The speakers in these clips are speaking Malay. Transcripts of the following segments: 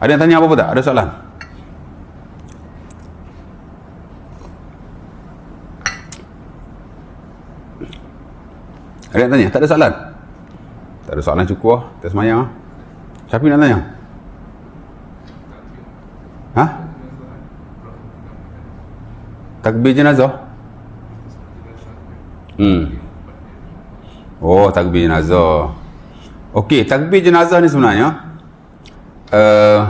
Ada yang tanya apa-apa tak? Ada soalan? Ada yang tanya? Tak ada soalan? Tak ada soalan cukup lah. Tak semayang lah. Siapa nak tanya? Ha? Takbir jenazah? Hmm. Oh, takbir jenazah. Okey, takbir jenazah ni sebenarnya uh,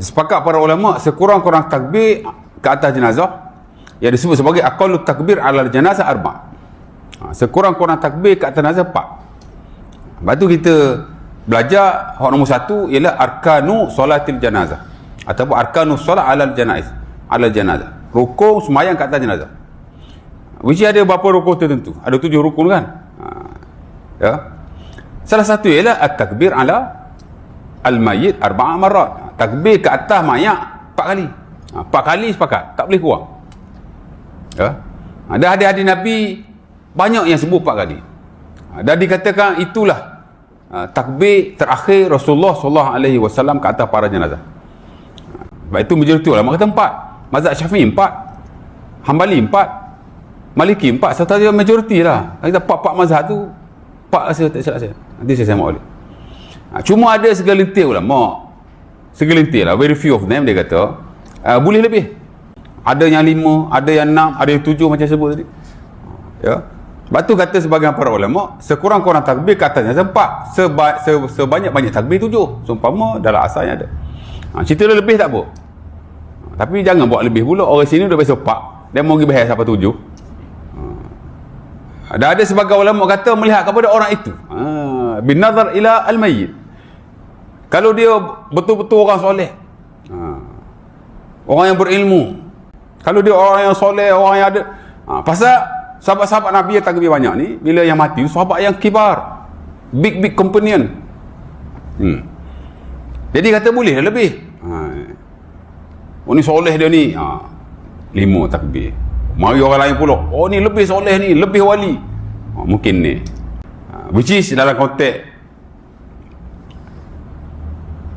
sepakat para ulama sekurang-kurang takbir ke atas jenazah yang disebut sebagai aqallu takbir ala jenazah arba. Ha, sekurang-kurang takbir ke atas jenazah empat. Lepas tu kita belajar hak nombor satu ialah arkanu solatil jenazah ataupun arkanu solat ala janaiz ala jenazah. Rukun semayang ke atas jenazah. Which ada berapa rukun tertentu? Ada tujuh rukun kan? Ha, ya. Salah satu ialah at-takbir ala al-mayyit arba'a marrat. Takbir ke atas mayat empat kali. Ha, empat kali sepakat, tak boleh kurang. Ya. Ada hadis-hadis Nabi banyak yang sebut empat kali. Ha, dan dikatakan itulah takbir terakhir Rasulullah sallallahu alaihi wasallam ke atas para jenazah. Sebab itu majoriti ulama kata empat. Mazhab Syafi'i empat. Hambali empat. Maliki empat. Saja majoriti lah. Kita empat-empat mazhab tu empat rasa tak silap saya. Nanti saya sama oleh. Ha, cuma ada segelintir ulama. Segelintir lah. Very few of them dia kata uh, boleh lebih. Ada yang lima, ada yang enam, ada yang tujuh macam sebut tadi. Ya. Sebab tu kata sebagian para ulama, sekurang-kurang takbir katanya sempat. Seba, se, sebanyak-banyak takbir tujuh. Sumpama dalam asalnya ada. Ha, cerita dia lebih tak apa. Ha, tapi jangan buat lebih pula. Orang sini dah biasa empat. Dia mau pergi bahas sampai tujuh. Dah ada sebagai ulama kata melihat kepada orang itu. Ha, bin nazar ila al-mayyit. Kalau dia betul-betul orang soleh. Ha, orang yang berilmu. Kalau dia orang yang soleh, orang yang ada. Ha, pasal sahabat-sahabat Nabi yang takbir banyak ni, bila yang mati, sahabat yang kibar. Big, big companion. Hmm. Jadi kata boleh lah lebih. Ha. Oh ni soleh dia ni. Ha. Lima takbir. Mari orang lain pula. Oh ni lebih soleh ni. Lebih wali. Ha. Mungkin ni. Ha. Which is dalam konteks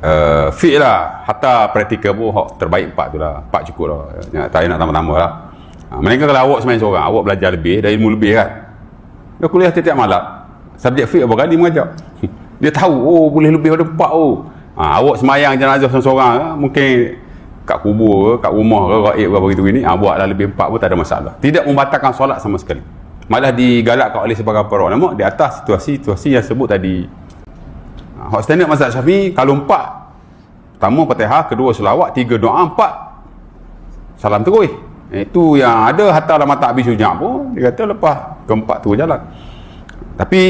uh, fit lah. Hatta praktikal pun hak terbaik empat tu lah. Empat cukup lah. Ya, tak payah nak tambah-tambah lah. Ha. Mereka kalau awak semain seorang. Awak belajar lebih. Dah ilmu lebih kan. Dia kuliah tiap-tiap malam. Subjek fit apa kali mengajar. Dia tahu. Oh boleh lebih pada empat oh. Ha, awak semayang jenazah seorang-seorang mungkin kat kubur ke, kat rumah ke, raib ke begitu ini, ha, buatlah lebih empat pun tak ada masalah. Tidak membatalkan solat sama sekali. Malah digalakkan oleh sebagian para ulama di atas situasi-situasi yang sebut tadi. Ha, hak standard mazhab Syafi'i kalau empat pertama Fatihah, kedua selawat, tiga doa, empat salam terus. Itu yang ada hatta dalam mata habis sujak pun dia kata lepas keempat tu jalan. Tapi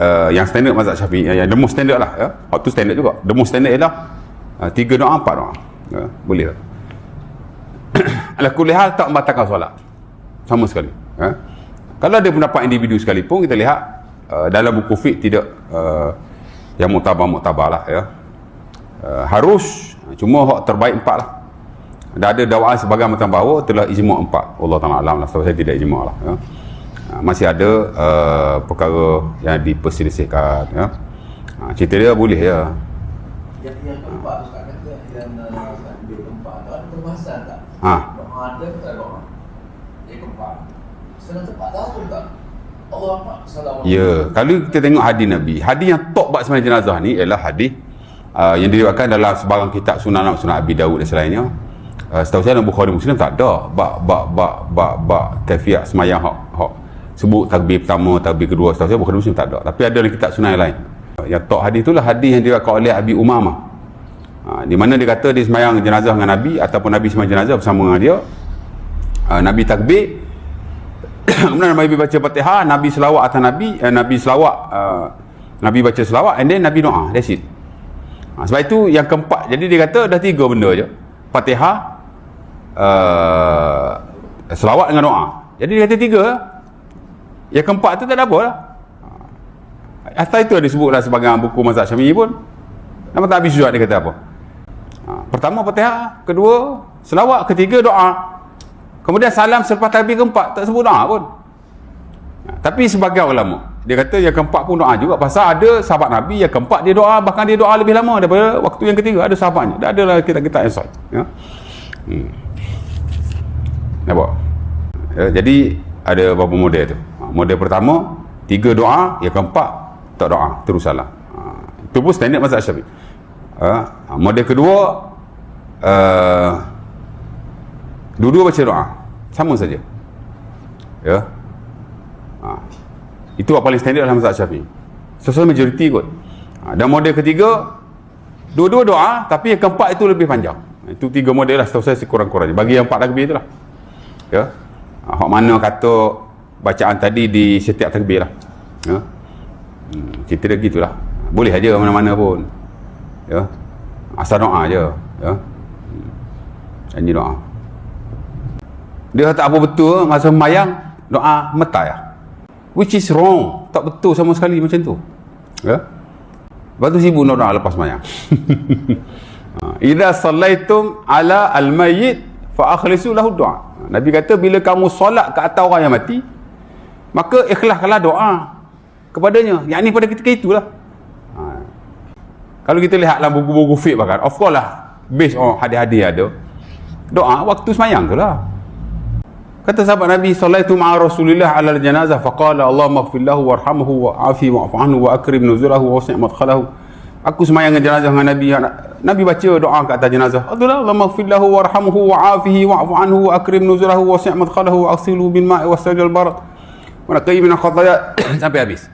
uh, yang standard mazhab Syafi'i yang, yang standard lah ya. Waktu standard juga. Most standard ialah uh, tiga doa empat doa. Ya, boleh lah. Ala kulli hal tak membatalkan solat. Sama sekali. Ya. Kalau ada pendapat individu sekalipun kita lihat uh, dalam buku fiqh tidak uh, yang muktabar-muktabar lah ya. Uh, harus cuma hak terbaik empat lah. Dah ada dakwaan sebagai macam bahawa telah ijma' empat. Allah Ta'ala alam lah. So, saya tidak ijma' lah. Ya. Ha, masih ada uh, perkara yang diperselisihkan ya. Ha, cerita dia boleh ya. Yang yang keempat tu sekarang kata yang uh, takbir keempat tu ada perbahasan tak? Ha. Doa ada ke tak doa? Yang keempat. Senang tepat langsung tak? Allah Akbar. Assalamualaikum. Ya, kalau kita tengok hadis Nabi, hadis yang top bab sembahyang jenazah ni ialah hadis uh, yang diriwayatkan dalam sebarang kitab Sunan Sunan Abi Dawud dan selainnya. Uh, setahu saya dalam Bukhari Muslim tak ada bab bab bab bab bab kaifiat sembahyang hak hak sebut takbir pertama, takbir kedua, setahu saya bukan Muslim tak ada. Tapi ada dalam kitab sunnah yang lain. Yang tok hadis itulah hadis yang diriwayatkan oleh Abi Umamah. Ha, di mana dia kata dia sembahyang jenazah dengan Nabi ataupun Nabi sembahyang jenazah bersama dengan dia. Ha, Nabi takbir. Kemudian Nabi baca Fatihah, Nabi selawat atas Nabi, eh, Nabi selawat uh, Nabi baca selawat and then Nabi doa. That's it. Ha, sebab itu yang keempat. Jadi dia kata dah tiga benda je. Fatihah, uh, selawat dengan doa. Jadi dia kata tiga. Yang keempat tu tak ada apa lah. Atas itu ada sebutlah sebagai buku mazhab Syafi'i pun. Nama tak habis juga dia kata apa. Ha, pertama Fatihah, kedua selawat, ketiga doa. Kemudian salam selepas takbir keempat tak sebut doa pun. Ha, tapi sebagai ulama, dia kata yang keempat pun doa juga pasal ada sahabat Nabi yang keempat dia doa bahkan dia doa lebih lama daripada waktu yang ketiga ada sahabatnya dah adalah kita-kita yang sahih ya. hmm. nampak ya, jadi ada beberapa model tu Ha, model pertama tiga doa yang keempat tak doa terus salah. Ha, itu pun standard mazhab syafi'i. Ha, model kedua uh, dua-dua baca doa. Sama saja. Ya? Ha. itu yang paling standard dalam mazhab syafi'i. Sesuai majoriti kot. Ha. dan model ketiga dua-dua doa tapi yang keempat itu lebih panjang. Itu tiga model lah setahu saya sekurang-kurangnya bagi yang empat takbir tu lah. Ya? Ha. hak mana kata bacaan tadi di setiap takbir lah. Ya hmm. cerita dia gitulah boleh aja mana-mana pun. Ya. Asal doa je ya. Hmm. ini doa. Dia tak apa betul masa mayang doa metai lah which is wrong. Tak betul sama sekali macam tu. Ya. Lepas tu sibuk doa lepas mayang. Ha, idza sallaitum ala al-mayyit fa akhlisu lahu doa Nabi kata bila kamu solat ke atas orang yang mati maka ikhlaskanlah doa kepadanya. Yang ni pada ketika itulah. Ha. kalau kita lihat dalam buku-buku fiqh bahkan of course lah based on hadis-hadis ada. Doa waktu semayang tu lah. Kata sahabat Nabi sallaitu ma'a rasulillah ala janazah faqala Allah maghfir lahu warhamhu wa afi wa'fu anhu wa akrim nuzulahu wa wasi' madkhalahu aku semayang dengan jenazah dengan Nabi. Nabi baca doa kat atas jenazah. Allah Allah maghfir lahu warhamhu wa afihi wa'fu anhu wa akrim nuzulahu wa wasi' madkhalahu wa aghsilu bil ma'i wa sajal barat wa naqi min khataya sampai habis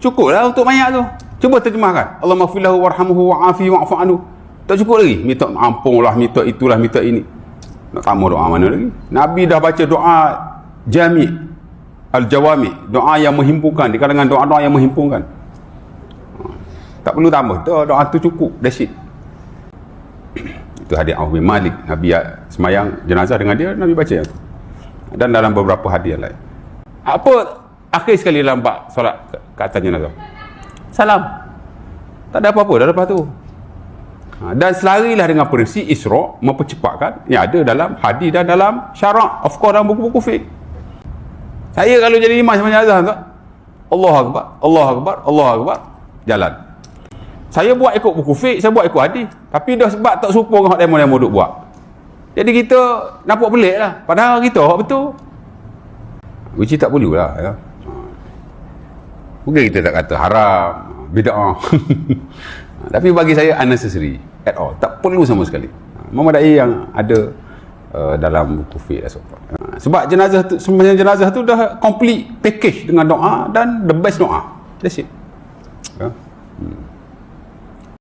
cukup lah untuk mayat tu. Cuba terjemahkan. Allah maghfir lahu warhamhu wa afihi wa'fu anhu. Tak cukup lagi. Minta ampun lah minta itulah minta ini. Nak tambah doa mana lagi? Nabi dah baca doa jami' al-jawami. Doa yang menghimpunkan. Di kalangan doa-doa yang menghimpunkan. Tak perlu tambah. Tu doa tu cukup. That's it. Itu hadis Auf bin Malik. Nabi semayang jenazah dengan dia Nabi baca yang tu. Dan dalam beberapa hadis lain. Apa? Akhir sekali dalam bab solat atas jenazah salam. Tak ada apa-apa dah lepas tu. Ha, dan selarilah dengan prinsip Isra mempercepatkan yang ada dalam hadis dan dalam syarak. Of course dalam buku-buku fiqh. Saya kalau jadi imam sama jenazah tu Allah Akbar Allah Akbar Allah Akbar. Jalan. Saya buat ikut buku fiqh saya buat ikut hadis. Tapi dah sebab tak serupa dengan demo-demo duk buat. Jadi kita nampak pelik lah. Padahal kita betul. Which tak perlu lah ya. Mungkin kita tak kata haram bid'ah. Tapi bagi saya unnecessary at all. Tak perlu sama sekali. Memadai yang ada uh, dalam buku fiqh dan sebagainya Uh, sebab jenazah tu sembahyang jenazah tu dah complete package dengan doa dan the best doa. That's it. Ya. hmm.